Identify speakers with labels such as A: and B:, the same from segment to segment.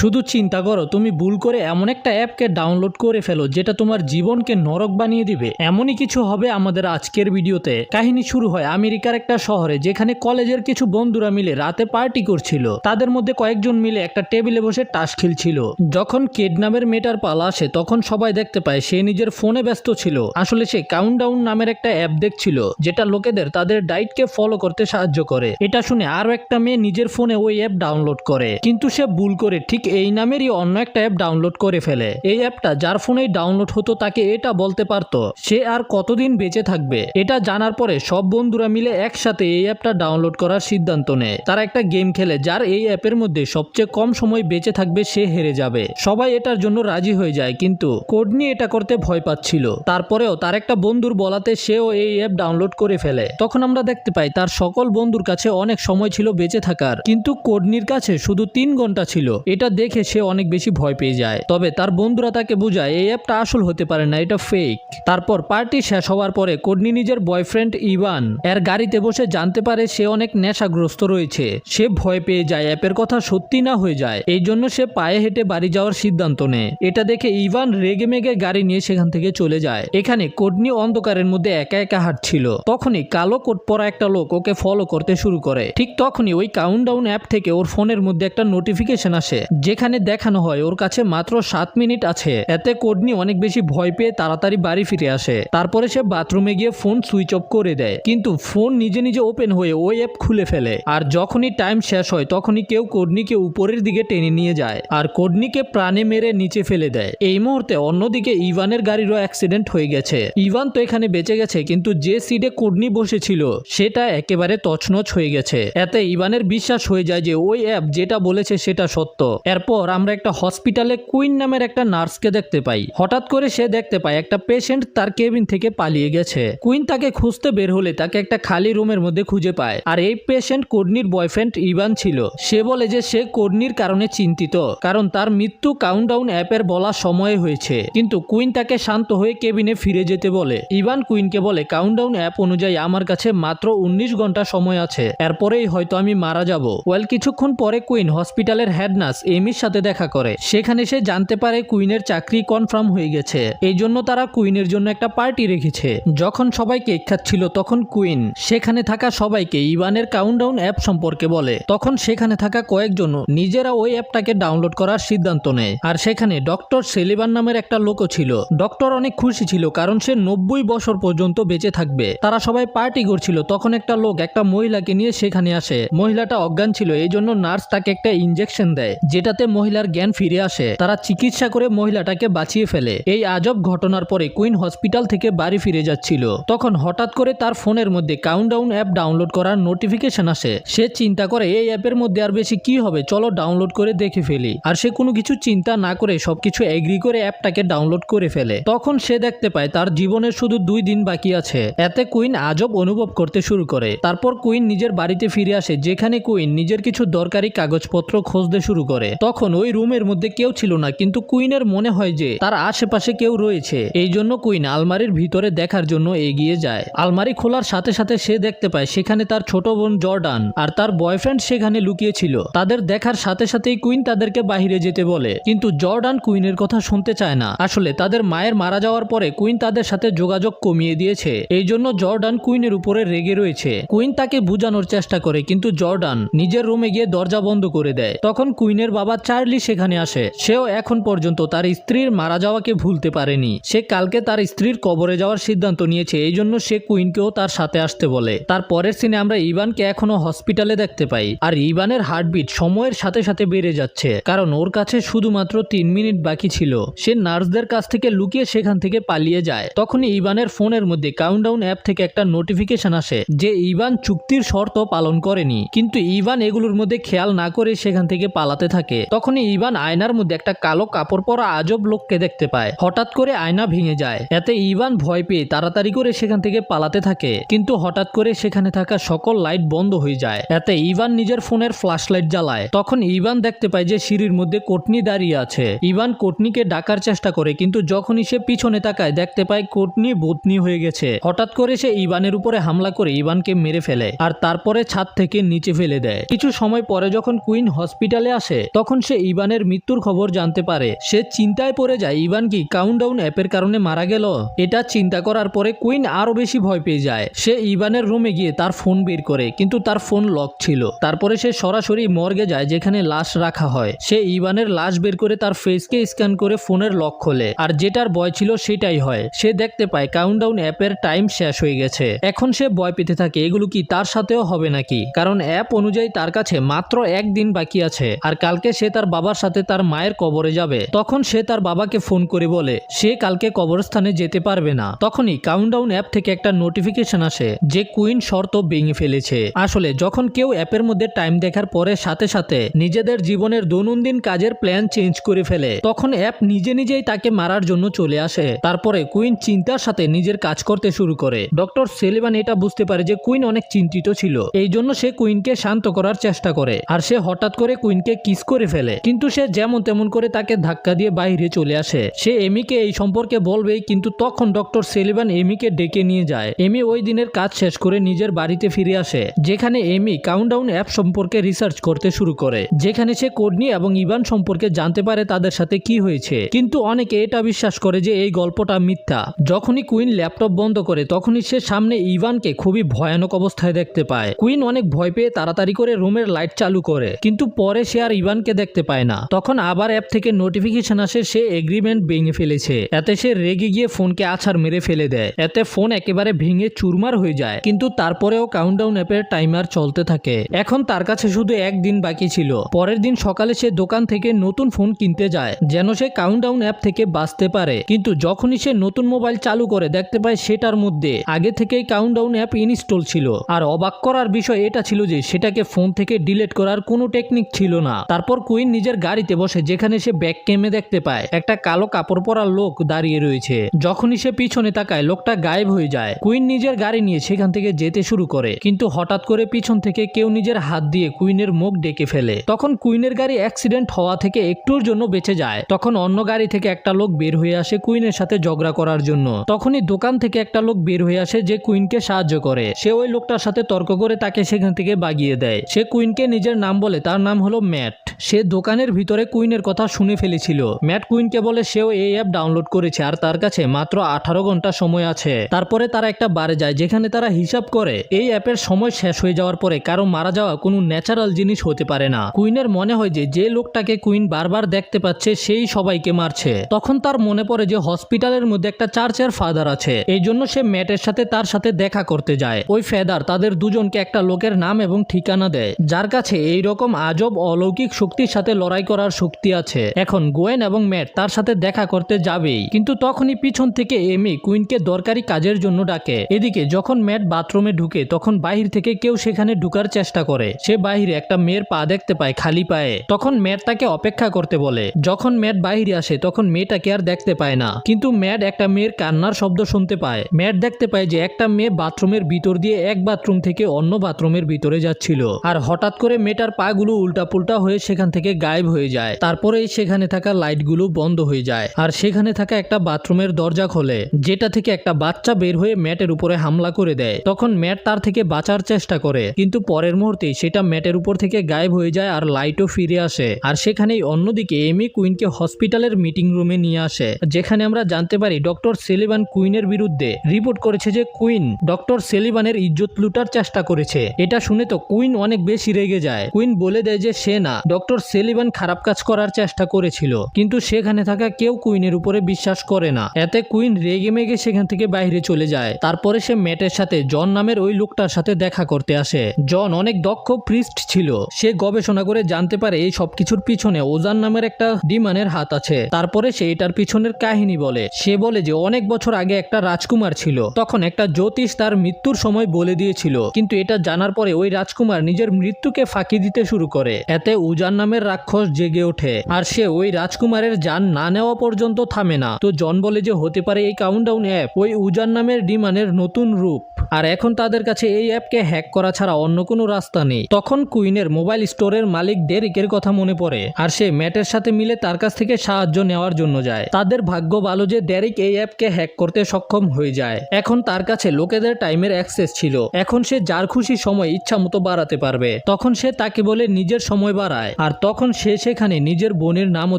A: শুধু চিন্তা করো, তুমি ভুল করে এমন একটা অ্যাপকে ডাউনলোড করে ফেলো, যেটা তোমার জীবনকে নরক বানিয়ে দিবে। এমনই কিছু হবে আমাদের আজকের ভিডিওতে। কাহিনী শুরু হয় আমেরিকার একটা শহরে, যেখানে কলেজের কিছু বন্ধুরা মিলে রাতে পার্টি করছিল। তাদের মধ্যে কয়েকজন মিলে একটা টেবিলে বসে টাস খেলছিল। যখন কেড নামের মেটার পালা আসে, তখন সবাই দেখতে পায় সে নিজের ফোনে ব্যস্ত ছিল। আসলে সে কাউন্টডাউন নামের একটা অ্যাপ দেখছিল, যেটা লোকেদের তাদের ডাইটকে ফলো করতে সাহায্য করে। এটা শুনে আরও একটা মেয়ে নিজের ফোনে ওই অ্যাপ ডাউনলোড করে। কিন্তু সে ভুল করে, ঠিক এই নামেরই অন্য একটা অ্যাপ ডাউনলোড করে ফেলে। এই অ্যাপটা যার ফোনেই ডাউনলোড হতো তাকে এটা বলতে পারতো। সে আর কতদিন বেঁচে থাকবে? এটা জানার পরে সব বন্ধুরা মিলে একসাথে এই অ্যাপটা ডাউনলোড করার সিদ্ধান্ত নেয়। তারা একটা গেম খেলে যার এই অ্যাপের মধ্যে সবচেয়ে কম সময় বেঁচে থাকবে সে হেরে যাবে। সবাই এটার জন্য রাজি হয়ে যায়, কিন্তু কোডনি এটা করতে ভয় পাচ্ছিল। তারপরেও তার একটা বন্ধুর বলাতে সেও এই অ্যাপ ডাউনলোড করে ফেলে। তখন আমরা দেখতে পাই তার সকল বন্ধুর কাছে অনেক সময় ছিল বেঁচে থাকার, কিন্তু কোডনির কাছে শুধু তিন ঘণ্টা ছিল। এটা দেখে সে অনেক বেশি ভয় পেয়ে যায়। তবে তার বন্ধুরা তাকে বোঝায়, এই অ্যাপটা আসল হতে পারে না, এটা ফেক তারপর পার্টি শেষ হওয়ার পরে কোডনি নিজের বয়ফ্রেন্ড ইভান এর গাড়িতে বসে জানতে পারে সে অনেক নেশাগ্রস্ত রয়েছে। সে ভয় পেয়ে যায়, অ্যাপের কথা সত্যি না হয়ে যায়। এই জন্য সে পায়ে হেঁটে বাড়ি যাওয়ার সিদ্ধান্ত নেয়। এটা দেখে ইভান রেগে মেগে গাড়ি নিয়ে সেখান থেকে চলে যায়। এখানে কোডনি অন্ধকারের মধ্যে একা একা হাঁটছিল। তখনই কালো কোট পরা একটা লোক ওকে ফলো করতে শুরু করে। ঠিক তখনই ওই কাউন্টডাউন অ্যাপ থেকে ওর ফোনের মধ্যে একটা নোটিফিকেশন আসে যেখানে দেখানো হয়, ওর কাছে মাত্র সাত মিনিট আছে। এতে কোডনি অনেক বেশি ভয় পেয়ে তাড়াতাড়ি বাড়ি ফিরে আসে। তারপরে সে বাথরুমে গিয়ে ফোন সুইচ অফ করে দেয়। কিন্তু ফোন নিজে নিজে ওপেন হয়ে ওই অ্যাপ খুলে ফেলে। আর যখনই টাইম শেষ হয়, তখনই কেউ কোডনিকে উপরের দিকে টেনে নিয়ে যায়। আর কোডনিকে প্রাণে মেরে নিচে ফেলে দেয়। এই মুহূর্তে অন্যদিকে ইভানের গাড়িরও অ্যাক্সিডেন্ট হয়ে গেছে। ইভান তো এখানে বেঁচে গেছে, কিন্তু যে সিটে কোডনি বসেছিল, সেটা একেবারে তছনছ হয়ে গেছে। এতে ইভানের বিশ্বাস হয়ে যায় যে, ওই অ্যাপ যেটা বলেছে সেটা সত্য। এরপর আমরা একটা হসপিটালে কুইন নামের একটা নার্সকে দেখতে পাই। হঠাৎ করে সে দেখতে পায়, একটা পেশেন্ট তার কেবিন থেকে পালিয়ে গেছে। কুইন তাকে খুঁজতে বের হলে তাকে একটা খালি রুমের মধ্যে খুঁজে পায়। আর এই পেশেন্ট কোডনির বয়ফ্রেন্ড ইভান ছিল। সে বলে যে সে কোডনির কারণে চিন্তিত, কারণ তার মৃত্যু কাউন্টডাউন অ্যাপের বলা সময় হয়েছে। কিন্তু কুইন তাকে শান্ত হয়ে কেবিনে ফিরে যেতে বলে। ইভান কুইনকে বলে কাউন্টডাউন অ্যাপ অনুযায়ী আমার কাছে মাত্র উনিশ ঘণ্টা সময় আছে। এরপরেই হয়তো আমি মারা যাব। ওয়েল কিছুক্ষণ পরে কুইন হসপিটালের হেড নার্স এমির সাথে দেখা করে। সেখানে সে জানতে পারে কুইনের চাকরি কনফার্ম হয়ে গেছে। এই জন্য তারা কুইনের জন্য একটা পার্টি রেখেছে। যখন সবাই কেক খাচ্ছিল তখন কুইন, সেখানে থাকা সবাইকে ইভানের কাউন্টডাউন অ্যাপ সম্পর্কে বলে। তখন সেখানে থাকা কয়েকজন নিজেরা ওই অ্যাপটাকে ডাউনলোড করার সিদ্ধান্ত নেয়। আর সেখানে ডক্টর সেলিবান নামের একটা লোকও ছিল। ডক্টর অনেক খুশি ছিল কারণ সে নব্বই বছর পর্যন্ত বেঁচে থাকবে। তারা সবাই পার্টি করছিল। তখন একটা লোক একটা মহিলাকে নিয়ে সেখানে আসে। মহিলাটা অজ্ঞান ছিল এই জন্য নার্স তাকে একটা ইনজেকশন দেয় যেটাতে মহিলার জ্ঞান ফিরে আসে। তারা চিকিৎসা করে মহিলাটাকে বাঁচিয়ে ফেলে। এই আজব ঘটনার পরে কুইন হসপিটাল থেকে বাড়ি ফিরে যাচ্ছিল। তখন হঠাৎ করে তার ফোনের মধ্যে কাউন্টডাউন অ্যাপ ডাউনলোড করার নোটিফিকেশন আসে। সে চিন্তা করে, এই অ্যাপের মধ্যে আর বেশি কি হবে? চলো ডাউনলোড করে দেখে ফেলি। আর সে কোনো কিছু চিন্তা না করে সবকিছু এগ্রি করে অ্যাপটাকে ডাউনলোড করে ফেলে। তখন সে দেখতে পায়, তার জীবনের শুধু দুই দিন বাকি আছে। এতে কুইন আজব অনুভব করতে শুরু করে। তারপর কুইন নিজের বাড়িতে ফিরে আসে, যেখানে কুইন নিজের কিছু দরকারি কাগজপত্র খুঁজতে শুরু করে। তখন ওই রুমের মধ্যে কেউ ছিল না, কিন্তু কুইনের মনে হয় যে তার আশেপাশে কেউ রয়েছে। এই জন্য কুইন আলমারির ভিতরে দেখার জন্য এগিয়ে যায়। আলমারি খোলার সাথে সাথে সে দেখতে পায়, সেখানে তার ছোট বোন জর্ডান আর তার বয়ফ্রেন্ড সেখানে লুকিয়ে ছিল তাদের দেখার সাথে সাথেই কুইন তাদেরকে বাহিরে যেতে বলে, কিন্তু জর্ডান কুইনের কথা শুনতে চায় না। আসলে তাদের মায়ের মারা যাওয়ার পরে কুইন তাদের সাথে যোগাযোগ কমিয়ে দিয়েছে। এই জন্য জর্ডান কুইনের উপরে রেগে রয়েছে। কুইন তাকে বুঝানোর চেষ্টা করে, কিন্তু জর্ডান নিজের রুমে গিয়ে দরজা বন্ধ করে দেয়। তখন কুইনের বাবা চার্লি সেখানে আসে। সেও এখন পর্যন্ত তার স্ত্রীর মারা যাওয়াকে ভুলতে পারেনি। সে কালকে তার স্ত্রীর কবরে যাওয়ার সিদ্ধান্ত নিয়েছে, এই জন্য সে কুইনকেও তার সাথে আসতে বলে। তার পরের সিনে আমরা ইভানকে এখনও হসপিটালে দেখতে পাই। আর ইভানের হার্টবিট সময়ের সাথে সাথে বেড়ে যাচ্ছে, কারণ ওর কাছে শুধুমাত্র তিন মিনিট বাকি ছিল। সে নার্সদের কাছ থেকে লুকিয়ে সেখান থেকে পালিয়ে যায়। তখনই ইভানের ফোনের মধ্যে কাউন্টডাউন অ্যাপ থেকে একটা নোটিফিকেশন আসে যে ইভান চুক্তির শর্ত পালন করেনি। কিন্তু ইভান এগুলোর মধ্যে খেয়াল না করে সেখান থেকে পালাতে থাকে। তখনই ইভান আয়নার মধ্যে একটা কালো কাপড় পরা আজব লোককে দেখতে পায়। হঠাৎ করে আয়না ভেঙে যায়। এতে ইভান ভয় পেয়ে তাড়াতাড়ি করে সেখান থেকে পালাতে থাকে। কিন্তু হঠাৎ করে সেখানে থাকা সকল লাইট বন্ধ হয়ে যায়। এতে ইভান নিজের ফোনের ফ্ল্যাশ লাইট জ্বালায়। তখন ইভান দেখতে পায় যে সিঁড়ির মধ্যে কোটনি দাঁড়িয়ে আছে। ইভান কোটনিকে ডাকার চেষ্টা করে, কিন্তু যখনই সে পিছনে তাকায়, দেখতে পায় কোটনি বতনি হয়ে গেছে। হঠাৎ করে সে ইভানের উপরে হামলা করে ইভানকে মেরে ফেলে। আর তারপরে ছাদ থেকে নিচে ফেলে দেয়। কিছু সময় পরে যখন কুইন হসপিটালে আসে, তখন তখন সে ইভানের মৃত্যুর খবর জানতে পারে, সে চিন্তায় পড়ে যায় ইভান কি কাউন্টডাউন অ্যাপের কারণে মারা গেল? এটা চিন্তা করার পরে কুইন আরও বেশি ভয় পেয়ে যায়। সে ইভানের রুমে গিয়ে তার ফোন বের করে, কিন্তু তার ফোন লক ছিল। তারপরে সে সরাসরি মর্গে যায়, যেখানে লাশ রাখা হয়। সে ইভানের লাশ বের করে তার ফেসকে স্ক্যান করে ফোনের লক খোলে। আর যেটার ভয় ছিল সেটাই হয়। সে দেখতে পায় কাউন্টডাউন অ্যাপের টাইম শেষ হয়ে গেছে। এখন সে ভয় পেতে থাকে, এগুলো কি তার সাথেও হবে নাকি? কারণ অ্যাপ অনুযায়ী তার কাছে মাত্র একদিন বাকি আছে। আর কালকে সে তার বাবার সাথে তার মায়ের কবরে যাবে। তখন সে তার বাবাকে ফোন করে বলে, সে কালকে কবরস্থানে যেতে পারবে না। তখনই কাউন্টডাউন অ্যাপ থেকে একটা নোটিফিকেশন আসে, যে কুইন শর্ত ভেঙে ফেলেছে। আসলে যখন কেউ অ্যাপের মধ্যে টাইম দেখার পরে সাথে সাথে নিজেদের জীবনের দৈনন্দিন কাজের প্ল্যান চেঞ্জ করে ফেলে, তখন অ্যাপ নিজে নিজেই তাকে মারার জন্য চলে আসে। তারপরে কুইন চিন্তার সাথে নিজের কাজ করতে শুরু করে। ডক্টর সেলিবান এটা বুঝতে পারে যে কুইন অনেক চিন্তিত ছিল। এই জন্য সে কুইনকে শান্ত করার চেষ্টা করে। আর সে হঠাৎ করে কুইনকে কিস করে ফেলে। কিন্তু সে যেমন তেমন করে তাকে ধাক্কা দিয়ে বাইরে চলে আসে। সে এমিকে এই সম্পর্কে বলবেই, কিন্তু তখন ডক্টর সেলিবান এমিকে ডেকে নিয়ে যায়। এমি ওই দিনের কাজ শেষ করে নিজের বাড়িতে ফিরে আসে, যেখানে এমি কাউন্টডাউন অ্যাপ সম্পর্কে রিসার্চ করতে শুরু করে, যেখানে সে কোডনি এবং ইভান সম্পর্কে জানতে পারে তাদের সাথে কি হয়েছে। কিন্তু অনেকে এটা বিশ্বাস করে যে এই গল্পটা মিথ্যা। যখনই কুইন ল্যাপটপ বন্ধ করে, তখনই সে সামনে ইভানকে খুবই ভয়ানক অবস্থায় দেখতে পায়। কুইন অনেক ভয় পেয়ে তাড়াতাড়ি করে রুমের লাইট চালু করে, কিন্তু পরে সে আর ইভানকে দেখতে পায় না। তখন আবার অ্যাপ থেকে নোটিফিকেশন আসে, সে এগ্রিমেন্ট ভেঙে ফেলেছে। এতে সে রেগে গিয়ে ফোনকে আছাড় মেরে ফেলে দেয়। এতে ফোন একেবারে ভেঙে চুরমার হয়ে যায়। কিন্তু তারপরেও কাউন্টডাউন অ্যাপের টাইমার চলতে থাকে। এখন তার কাছে শুধু একদিন বাকি ছিল। পরের দিন সকালে সে দোকান থেকে নতুন ফোন কিনতে যায়, যেন সে কাউন্টডাউন অ্যাপ থেকে বাঁচতে পারে। কিন্তু যখনই সে নতুন মোবাইল চালু করে দেখতে পায় সেটার মধ্যে আগে থেকেই কাউন্টডাউন অ্যাপ ইনস্টল ছিল। আর অবাক করার বিষয় এটা ছিল যে সেটাকে ফোন থেকে ডিলিট করার কোনো টেকনিক ছিল না। তারপর কুইন নিজের গাড়িতে বসে, যেখানে সে ব্যাক কেমে দেখতে পায়। একটা কালো কাপড় পরা লোক দাঁড়িয়ে রয়েছে। যখনই সে পিছনে তাকায়, লোকটা গায়েব হয়ে যায়। কুইন নিজের গাড়ি নিয়ে সেখান থেকে যেতে শুরু করে। কিন্তু হঠাৎ করে পিছন থেকে কেউ নিজের হাত দিয়ে কুইনের মুখ ডেকে ফেলে। তখন কুইনের গাড়ি অ্যাক্সিডেন্ট হওয়া থেকে একটুর জন্য বেঁচে যায়। তখন অন্য গাড়ি থেকে একটা লোক বের হয়ে আসে কুইনের সাথে ঝগড়া করার জন্য। তখনই দোকান থেকে একটা লোক বের হয়ে আসে যে কুইনকে সাহায্য করে। সে ওই লোকটার সাথে তর্ক করে তাকে সেখান থেকে বাগিয়ে দেয়। সে কুইনকে নিজের নাম বলে, তার নাম হলো ম্যাট। সে দোকানের ভিতরে কুইনের কথা শুনে ফেলেছিল। ম্যাট কুইনকে বলে সেও এই অ্যাপ ডাউনলোড করেছে আর তার কাছে মাত্র আঠারো ঘণ্টা সময় আছে। তারপরে তারা একটা বারে যায় যেখানে তারা হিসাব করে। এই অ্যাপের সময় শেষ হয়ে যাওয়ার পরে কারও মারা যাওয়া কোনো ন্যাচারাল জিনিস হতে পারে না। কুইনের মনে হয় যে যে লোকটাকে কুইন বারবার দেখতে পাচ্ছে, সেই সবাইকে মারছে। তখন তার মনে পড়ে যে, হসপিটালের মধ্যে একটা চার্চের ফাদার আছে। এই জন্য সে ম্যাটের সাথে তার সাথে দেখা করতে যায়। ওই ফেদার তাদের দুজনকে একটা লোকের নাম এবং ঠিকানা দেয়, যার কাছে এই রকম আজব অলৌকিক শক্তির সাথে লড়াই করার শক্তি আছে। এখন গোয়েন এবং ম্যাট তার সাথে দেখা করতে যাবেই। কিন্তু তখনই পিছন থেকে এমি কুইনকে দরকারি কাজের জন্য ডাকে। এদিকে যখন ম্যাট বাথরুমে ঢুকে, তখন বাহির থেকে কেউ সেখানে ঢুকার চেষ্টা করে। সে বাহিরে একটা মেয়ের পা দেখতে পায় খালি পায়ে। তখন ম্যাট তাকে অপেক্ষা করতে বলে। যখন ম্যাট বাহিরে আসে, তখন মেয়েটাকে আর দেখতে পায় না। কিন্তু ম্যাট একটা মেয়ের কান্নার শব্দ শুনতে পায়। ম্যাট দেখতে পায় যে একটা মেয়ে বাথরুমের ভিতর দিয়ে এক বাথরুম থেকে অন্য বাথরুমের ভিতরে যাচ্ছিল। আর হঠাৎ করে মেয়েটার পাগুলো উল্টাপুল্টা হয়ে সেখান থেকে গায়েব হয়ে যায়। তারপরেই সেখানে থাকা লাইটগুলো বন্ধ হয়ে যায়। আর সেখানে থাকা একটা বাথরুমের দরজা খোলে, যেটা থেকে একটা বাচ্চা বের হয়ে ম্যাটের উপরে হামলা করে দেয়। তখন ম্যাট তার থেকে বাঁচার চেষ্টা করে, কিন্তু পরের মুহূর্তে সেটা ম্যাটের উপর থেকে গায়েব হয়ে যায় আর লাইটও ফিরে আসে। আর সেখানেই অন্যদিকে এমি কুইনকে হসপিটালের মিটিং রুমে নিয়ে আসে, যেখানে আমরা জানতে পারি ডক্টর সেলিবান কুইনের বিরুদ্ধে রিপোর্ট করেছে যে কুইন ডক্টর সেলিবানের ইজ্জত লুটার চেষ্টা করেছে। এটা শুনে তো কুইন অনেক বেশি রেগে যায়। কুইন বলে দেয় যে সে না, ডক্টর সেলিবান খারাপ কাজ করার চেষ্টা করেছিল। কিন্তু সেখানে থাকা কেউ কুইনের উপরে বিশ্বাস করে না। এতে কুইন রেগে মেগে সেখান থেকে বাইরে চলে যায়। তারপরে সে ম্যাটের সাথে জন নামের ওই লোকটার সাথে দেখা করতে আসে। জন অনেক দক্ষ প্রিস্ট ছিল। সে গবেষণা করে জানতে পারে এই সবকিছুর পিছনে ওজান নামের একটা ডিমানের হাত আছে। তারপরে সে এটার পিছনের কাহিনী বলে। সে বলে যে অনেক বছর আগে একটা রাজকুমার ছিল। তখন একটা জ্যোতিষ তার মৃত্যুর সময় বলে দিয়েছিল। কিন্তু এটা জানার পরে ওই রাজকুমার নিজের মৃত্যুকে ফাঁকি দিতে শুরু করে। এতে উজান নামের রাক্ষস জেগে ওঠে। আর সে ওই রাজকুমারের যান না নেওয়া পর্যন্ত থামে না। তো জন বলে যে হতে পারে এই কাউন্টডাউন অ্যাপ ওই উজান নামের ডিমানের নতুন রূপ। আর এখন তাদের কাছে এই অ্যাপকে হ্যাক করা ছাড়া অন্য কোনো রাস্তা নেই। তখন কুইনের মোবাইল স্টোরের মালিক ডেরিকের কথা মনে পড়ে। আর সে ম্যাটের সাথে মিলে তার কাছ থেকে সাহায্য নেওয়ার জন্য যায়। তাদের ভাগ্য ভালো যে ডেরিক এই অ্যাপকে হ্যাক করতে সক্ষম হয়ে যায়। এখন তার কাছে লোকেদের টাইমের অ্যাক্সেস ছিল। এখন সে যার খুশি সময় ইচ্ছা মতো বাড়াতে পারবে। তখন সে তাকে বলে নিজের সময় বাড়ায়। আর তখন সে সেখানে নিজের বোনের নামও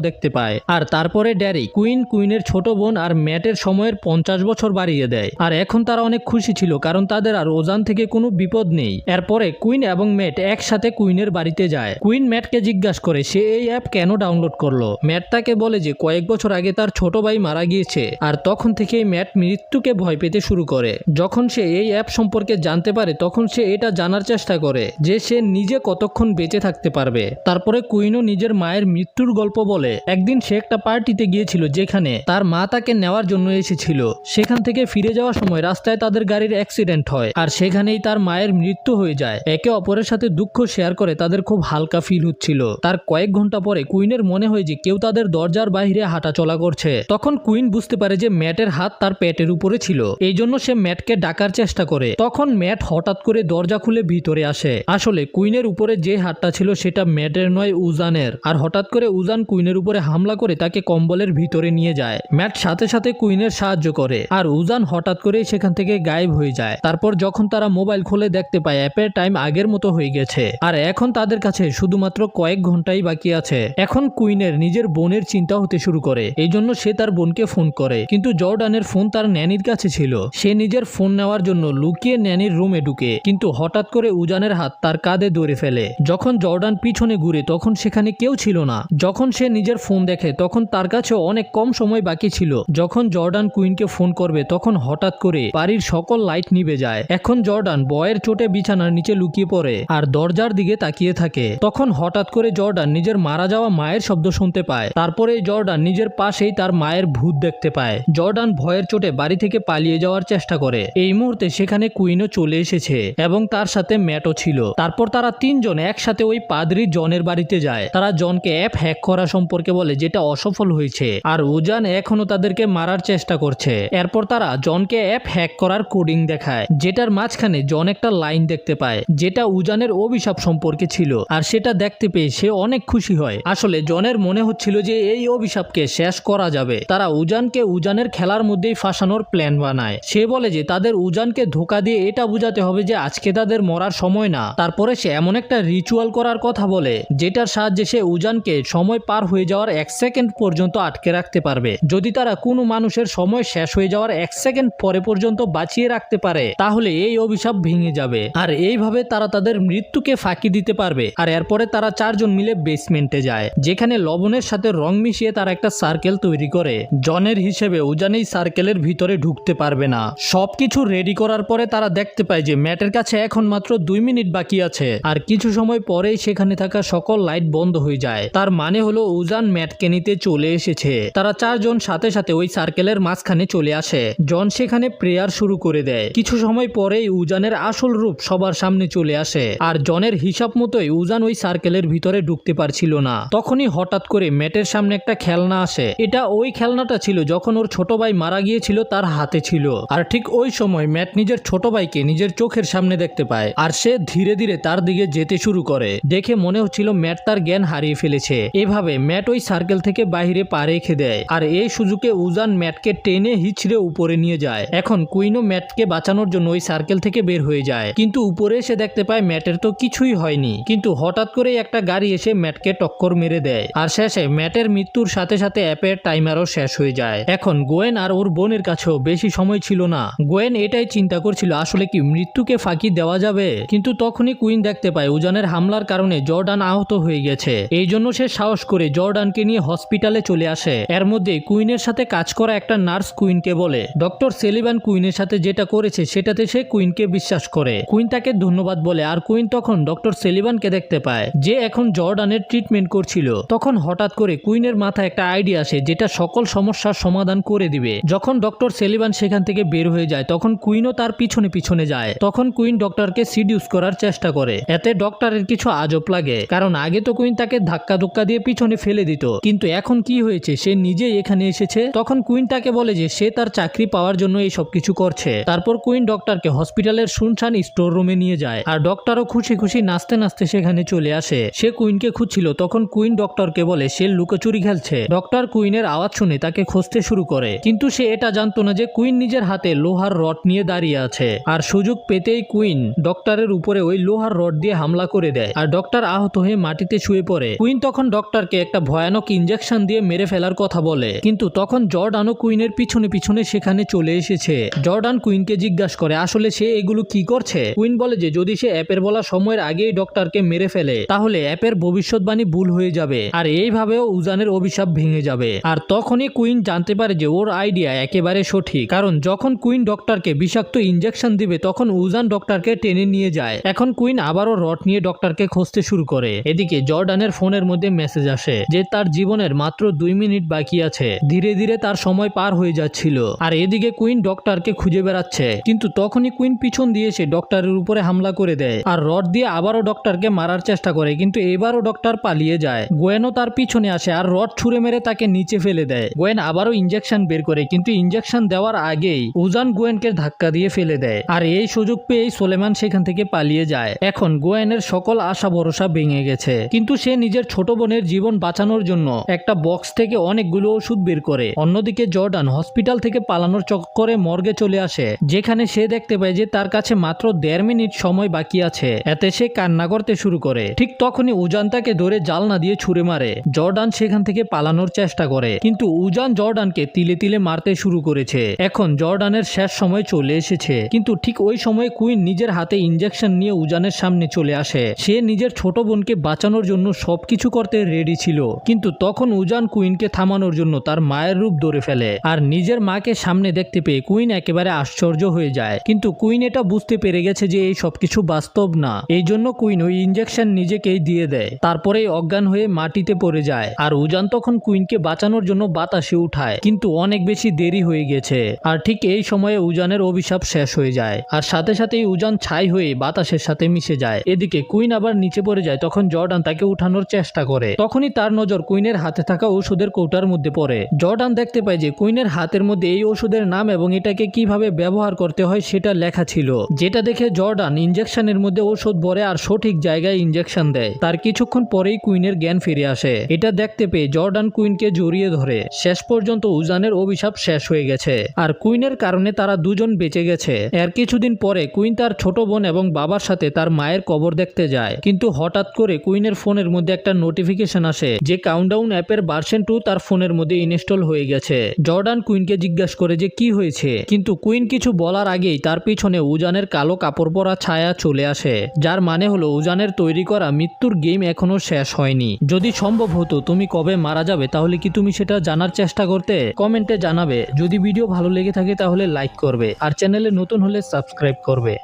A: দেখতে পায়। আর তারপরে ড্যারি কুইন, কুইনের ছোট বোন আর ম্যাটের সময়ের পঞ্চাশ বছর বাড়িয়ে দেয়। আর এখন তারা অনেক খুশি ছিল, কারণ তাদের আর ওজান থেকে কোনো বিপদ নেই। এরপরে কুইন এবং ম্যাট একসাথে কুইনের বাড়িতে যায়। কুইন ম্যাটকে জিজ্ঞাসা করে, সে এই অ্যাপ কেন ডাউনলোড করল? ম্যাট তাকে বলে যে, কয়েক বছর আগে তার ছোট ভাই মারা গিয়েছে। আর তখন থেকেই ম্যাট মৃত্যুকে ভয় পেতে শুরু করে। যখন সে এই অ্যাপ সম্পর্কে জানতে পারে, তখন সে এটা জানার চেষ্টা করে যে, সে নিজে কতক্ষণ বেঁচে থাকতে পারবে। তারপরে কুইনও নিজের মায়ের মৃত্যুর গল্প বলে। একদিন সে একটা পার্টিতে গিয়েছিল যেখানে তার মা তাকে নেওয়ার জন্য এসেছিল। সেখান থেকে ফিরে যাওয়ার সময় রাস্তায় তাদের গাড়ির অ্যাক্সিডেন্ট হয়, আর সেখানেই তার মায়ের মৃত্যু হয়ে যায়। একে অপরের সাথে দুঃখ শেয়ার করে তাদের খুব হালকা ফিল হচ্ছিল। তার কয়েক ঘণ্টা পরে কুইনের মনে হয় যে কেউ তাদের দরজার বাইরে হাঁটাচলা করছে। তখন কুইন বুঝতে পারে যে ম্যাটের হাত তার পেটের উপরে ছিল। এই জন্য সে ম্যাটকে ডাকার চেষ্টা করে। তখন ম্যাট হঠাৎ করে দরজা খুলে ভিতরে আসে। আসলে কুইনের উপরে যে হাতটা ছিল সেটা ম্যাটের নয় উজানের। আর হঠাৎ করে উজান কুইনের উপরে হামলা করে তাকে কম্বলের ভিতরে নিয়ে যায়। ম্যাট সাথে সাথে কুইনের সাহায্য করে। আর উজান হঠাৎ করে সেখান থেকে গায়েব হয়ে যায়। তারপর যখন তারা মোবাইল খুলে দেখতে পায়, অ্যাপের টাইম আগের মতো হয়ে গেছে। আর এখন তাদের কাছে শুধুমাত্র কয়েক ঘন্টাই বাকি আছে। এখন কুইনের নিজের বোনের চিন্তা হতে শুরু করে। এই জন্য সে তার বোনকে ফোন করে। কিন্তু জর্ডানের ফোন তার ন্যানির কাছে ছিল। সে নিজের ফোন নেওয়ার জন্য লুকিয়ে ন্যানির রুমে ঢুকে। কিন্তু হঠাৎ করে উজানের হাত তার কাঁধে ধরে ফেলে। যখন জর্ডান পিছনে ঘুরে, তখন সেখানে কেউ ছিল না। যখন সে নিজের ফোন দেখে, তখন তার কাছে অনেক কম সময় বাকি ছিল। যখন জর্ডান কুইনকে ফোন করবে, তখন হঠাৎ করে বাড়ির সকল লাইট নিভে যায়। এখন জর্ডান বয়ের চোটে বিছানার নিচে লুকিয়ে পড়ে আর দরজার দিকে তাকিয়ে থাকে। তখন হঠাৎ করে জর্ডান নিজের মারা যাওয়া মায়ের শব্দ শুনতে পায়। তারপরে জর্ডান নিজের পাশেই তার মায়ের ভূত দেখতে পায়। জর্ডান ভয়ের চোটে বাড়ি থেকে পালিয়ে যাওয়ার চেষ্টা করে। এই মুহূর্তে সেখানে কুইনও চলে এসেছে এবং তার সাথে ম্যাটও ছিল। তারপর তারা তিনজন একসাথে ওই পাদ্রি জনের বাড়িতে যায়। তারা জনকে অ্যাপ হ্যাক করা সম্পর্কে বলে, যেটা অসফল হয়েছে। আর উজান এখনও তাদেরকে মারার চেষ্টা করছে। এরপর তারা জনকে অ্যাপ হ্যাক করার কোডিং দেখায়, যেটার মাঝখানে জন একটা লাইন দেখতে পায়, যেটা উজানের অভিশাপ সম্পর্কে ছিল। আর সেটা দেখতে পেয়ে সে অনেক খুশি হয়। আসলে জনের মনে হচ্ছিল যে এই অভিশাপকে শেষ করা যাবে। তারা উজানকে উজানের খেলার মধ্যেই ফাঁসানোর প্ল্যান বানায়। সে বলে যে, তাদের উজানকে ধোকা দিয়ে এটা বোঝাতে হবে যে, আজকে তাদের মরার সময় না। তারপরে সে এমন একটা রিচুয়াল করার কথা বলে যেটার সাহায্যে সে উজানকে সময় পার হয়ে যাওয়ার এক সেকেন্ড পর্যন্ত আটকে রাখতে পারবে। যদি তারা কোনো মানুষের সময় শেষ হয়ে যাওয়ার এক সেকেন্ড পরে পর্যন্ত বাঁচিয়ে রাখতে পারে, তাহলে এই অভিশাপ ভেঙে যাবে। আর এইভাবে তারা তাদের মৃত্যুকে ফাঁকি দিতে পারবে। আর এরপরে তারা চারজন মিলে বেসমেন্টে যায়, যেখানে লবণের সাথে রং মিশিয়ে তারা একটা সার্কেল তৈরি করে। জনের হিসেবে উজান এই সার্কেলের ভিতরে ঢুকতে পারবে না। সবকিছু রেডি করার পরে তারা দেখতে পায় যে ম্যাটের কাছে এখন মাত্র দুই মিনিট বাকি আছে। আর কিছু সময় পরেই সেখানে থাকা সকল লাইট বন্ধ হয়ে যায়। তার মানে হলো উজান ম্যাটকে নিতে চলে এসেছে। তারা চারজন সাথে সাথে ওই সার্কেলের মাঝখানে চলে আসে। জন সেখানে প্রেয়ার শুরু করে দেয়। কিছু সময় পরেই উজানের আসল রূপ সবার সামনে চলে আসে। আর জনের হিসাব মতোই উজান ওই সার্কেলের ভিতরে ঢুকতে পারছিল না। তখনই হঠাৎ করে ম্যাটের সামনে একটা খেলনা আসে। এটা ওই খেলনাটা ছিল যখন ওর ছোট ভাই মারা গিয়েছিল তার হাতে ছিল। আর ঠিক ওই সময় ম্যাট নিজের ছোট ভাইকে নিজের চোখের সামনে দেখতে পায়। আর সে ধীরে ধীরে তার দিকে যেতে শুরু করে। দেখে মনে হচ্ছিল ম্যাট তার জ্ঞান হারিয়ে ফেলেছে। এভাবে ম্যাট ওই সার্কেল থেকে বাইরে পা রেখে দেয় আর এই সুযোগে উজান ম্যাটকে টেনে হিচড়ে উপরে নিয়ে যায়। এখন কুইনও ম্যাটকে বাঁচানোর জন্য ওই সার্কেল থেকে বের হয়ে যায়। কিন্তু উপরে এসে দেখতে পায় ম্যাটের তো কিছুই হয়নি। কিন্তু হঠাৎ করে একটা গাড়ি এসে ম্যাটকে টক্কর মেরে দেয়। আর শেষে ম্যাটের মৃত্যুর সাথে সাথে অ্যাপের টাইমারও শেষ হয়ে যায়। এখন গোয়েন আর ওর বোনের কাছেও বেশি সময় ছিল না। গোয়েন এটাই চিন্তা করছিল, আসলে কি মৃত্যুকে ফাঁকি দেওয়া যাবে? কিন্তু তখনই কুইন দেখতে পায় উজানের হামলার কারণে জর্ডান আহত হয়ে গেছে। এই জন্য সে সাহস করে জর্ডানকে নিয়ে হসপিটালে চলে আসে। এর মধ্যে কুইনের সাথে কাজ করা একটা নার্স কুইনকে বলে। ডক্টর সেলিবান কুইনের সাথে যেটা করেছে, সেটাতে সে কুইনকে বিশ্বাস করে। কুইন তাকে ধন্যবাদ বলে, আর কুইন তখন ডক্টর সেলিবানকে দেখতে পায়, যে এখন জর্ডানের ট্রিটমেন্ট করছিল। তখন হঠাৎ করে কুইনের মাথায় একটা আইডিয়া আসে, যেটা সকল সমস্যার সমাধান করে দিবে। যখন ডক্টর সেলিবান সেখান থেকে বের হয়ে যায়, তখন কুইনও তার পিছনে পিছনে যায়। তখন কুইন ডক্টরকে সিডিউস করার চেষ্টা করে। এতে ডক্টরের কিছু আজব লাগে, কারণ আগে কুইন তাকে ধাক্কা ধুক্কা দিয়ে পিছনে ফেলে দিত। কিন্তু এখন কি হয়েছে? সে নিজেই এখানে এসেছে? তখন কুইন তাকে বলে যে সে তার চাকরি পাওয়ার জন্য এই সব কিছু করছে। তারপর কুইন ডক্টরকে হসপিটালের শুনশান স্টোর রুমে নিয়ে যায় আর ডক্টরও খুশি খুশি নাচতে নাচতে সেখানে চলে আসে। সে কুইনকে খুঁজছিল। তখন কুইন ডক্টরকে বলে, সে লুকোচুরি খেলছে। ডক্টর কুইনের আওয়াজ শুনে তাকে খুঁজতে শুরু করে। কিন্তু সে এটা জানতো না যে কুইন নিজের হাতে লোহার রড নিয়ে দাঁড়িয়ে আছে। আর সুযোগ পেতেই কুইন ডক্টরের উপরে ওই লোহার রড দিয়ে হামলা করে দেয়। আর ডক্টর আহত হয়ে মাটিতে মাটিতে শুয়ে পড়ে। কুইন তখন ডক্টরকে একটা ভয়ানক ইঞ্জেকশন দিয়ে মেরে ফেলার কথা বলে। কিন্তু তখন জর্ডানও কুইনের পিছনে পিছনে সেখানে চলে এসেছে। জর্ডান কুইনকে জিজ্ঞাসা করে, আসলে সে এগুলো কি করছে? কুইন বলে যে, যদি সে অ্যাপের বলা সময়ের আগেই ডক্টরকে মেরে ফেলে, তাহলে অ্যাপের ভবিষ্যৎবাণী ভুল হয়ে যাবে। আর এইভাবেও উজানের অভিশাপ ভেঙে যাবে। আর তখনই কুইন জানতে পারে যে, ওর আইডিয়া একেবারে সঠিক। কারণ যখন কুইন ডক্টরকে বিষাক্ত ইঞ্জেকশন দিবে, তখন উজান ডক্টরকে টেনে নিয়ে যায়। এখন কুইন আবারও রড নিয়ে ডক্টরকে খুঁজতে শুরু করে। এদিকে জর্ডানের ফোনের মধ্যে মেসেজ আসে যে তার জীবনের মাত্র দুই মিনিট বাকি আছে। ধীরে ধীরে তার সময় পার হয়ে যাচ্ছিল। আর এদিকে কুইন ডক্টরকে খুঁজে বেড়াচ্ছে। কিন্তু তখনই কুইন পিছন দিয়ে এসে ডক্টরের উপরে হামলা করে দেয়। আর রড দিয়ে আবারও ডক্টরকে মারার চেষ্টা করে, কিন্তু এবারও ডক্টর পালিয়ে যায়। গোয়েনও তার পিছনে আসে আর রড ছুঁড়ে মেরে তাকে নিচে ফেলে দেয়। গোয়েন আবারও ইঞ্জেকশন বের করে, কিন্তু ইঞ্জেকশন দেওয়ার আগেই উজান গোয়েনকে ধাক্কা দিয়ে ফেলে দেয়। আর এই সুযোগ পেয়েই সোলেমান সেখান থেকে পালিয়ে যায়। এখন গোয়েনের সকল আশা ভরসা ভেঙে গেছে। কিন্তু সে নিজের ছোট বোনের জীবন বাঁচানোর জন্য একটা বক্স থেকে অনেকগুলো ওষুধ বের করে। অন্যদিকে জর্ডান হসপিটাল থেকে পালানোর চক্করে মর্গে চলে আসে, যেখানে সে দেখতে পায় যে তার কাছে মাত্র দেড় মিনিট সময় বাকি আছে। এতে সে কান্না করতে শুরু করে। ঠিক তখনই উজান তাকে ধরে জালনা দিয়ে ছুঁড়ে মারে। জর্ডান সেখান থেকে পালানোর চেষ্টা করে, কিন্তু উজান জর্ডানকে তিলে তিলে মারতে শুরু করেছে। এখন জর্ডানের শেষ সময় চলে এসেছে, কিন্তু ঠিক ওই সময় কুইন নিজের হাতে ইঞ্জেকশন নিয়ে উজানের সামনে চলে আসে। সে নিজের ছোট বোনকে বাঁচানোর জন্য সবকিছু করতে রেডি ছিল। কিন্তু তখন উজান কুইনকে থামানোর জন্য তার মায়ের রূপ ধরে ফেলে। আর নিজের মাকে সামনে দেখতে পেয়ে কুইন একেবারে আশ্চর্য হয়ে যায়। কিন্তু কুইন এটা বুঝতে পেরে গেছে যে এই সবকিছু বাস্তব না। এই জন্য কুইন ওই ইঞ্জেকশন নিজেকেই দিয়ে দেয়। তারপরেই অজ্ঞান হয়ে মাটিতে পড়ে যায়। আর উজান তখন কুইনকে বাঁচানোর জন্য বাতাসে উঠায়। কিন্তু অনেক বেশি দেরি হয়ে গেছে। আর ঠিক এই সময়ে উজানের অভিশাপ শেষ হয়ে যায়। আর সাথে সাথেই উজান ছাই হয়ে বাতাসের সাথে মিশে যায়। এদিকে কুইন আবার নিচে পড়ে যায়। তখন জর্ডান তাকে উঠানোর চেষ্টা করে। তখনই তার নজর কুইনের হাতে থাকা ওষুধের কৌটার মধ্যে পড়ে। জর্ডান দেখতে পায় যে কুইনের হাতের মধ্যে এই ওষুধের নাম এবং এটাকে কীভাবে ব্যবহার করতে হয় সেটা লেখা ছিল। যেটা দেখে জর্ডান ইঞ্জেকশনের মধ্যে ওষুধ ভরে আর সঠিক জায়গায় ইঞ্জেকশন দেয়। তার কিছুক্ষণ পরেই কুইনের জ্ঞান ফিরে আসে। এটা দেখতে পেয়ে জর্ডান কুইনকে জড়িয়ে ধরে। শেষ পর্যন্ত উজানের অভিশাপ শেষ হয়ে গেছে। আর কুইনের কারণে তারা দুজন বেঁচে গেছে। এর কিছুদিন পরে কুইন তার ছোট বোন এবং বাবার সাথে তার মায়ের কবর দেখতে যায়। কিন্তু হঠাৎ করে কুইনের ফোনের মধ্যে একটা নোটিফিকেশন আসে, যে কাউন্টডাউন অ্যাপের ভার্সন টু তার ফোনের মধ্যে ইনস্টল হয়ে গেছে। জর্ডান কুইনকে জিজ্ঞাসা করে যে কি হয়েছে? কিন্তু কুইন কিছু বলার আগেই তার পিছনে উজানের কালো কাপড় পরা ছায়া চলে আসে, যার মানে হলো উজানের তৈরি করা মৃত্যুর গেম এখনও শেষ হয়নি। যদি সম্ভব হতো, তুমি কবে মারা যাবে, তাহলে কি তুমি সেটা জানার চেষ্টা করতে? কমেন্টে জানাবে। যদি ভিডিও ভালো লেগে থাকে, তাহলে লাইক করবে। আর চ্যানেলে নতুন হলে সাবস্ক্রাইব করবে।